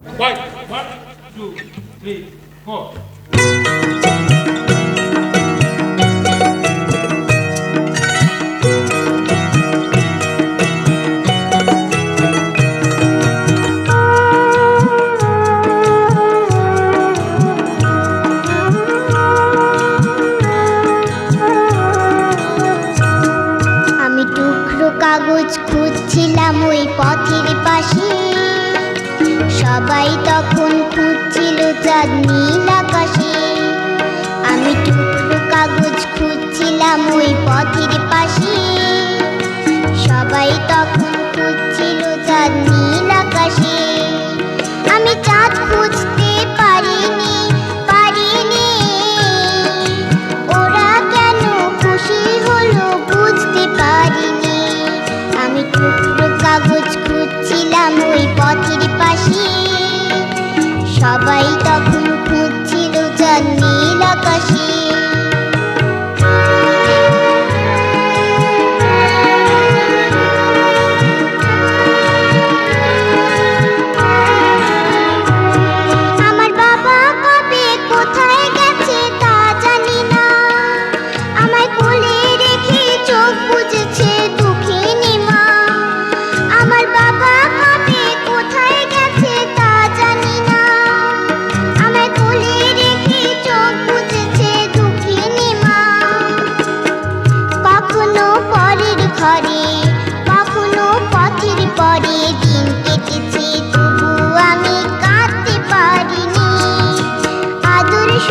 One, one, two, three, four. কাগজ খুঁজছিলাম ওই পথের পাশে সবাই তখন খুঁজছিল চাঁদনি। ঘরে। কখনো পথের পরে দিন কেটেছে তবু আমি কাঁদতে পারিনি। আদর্শ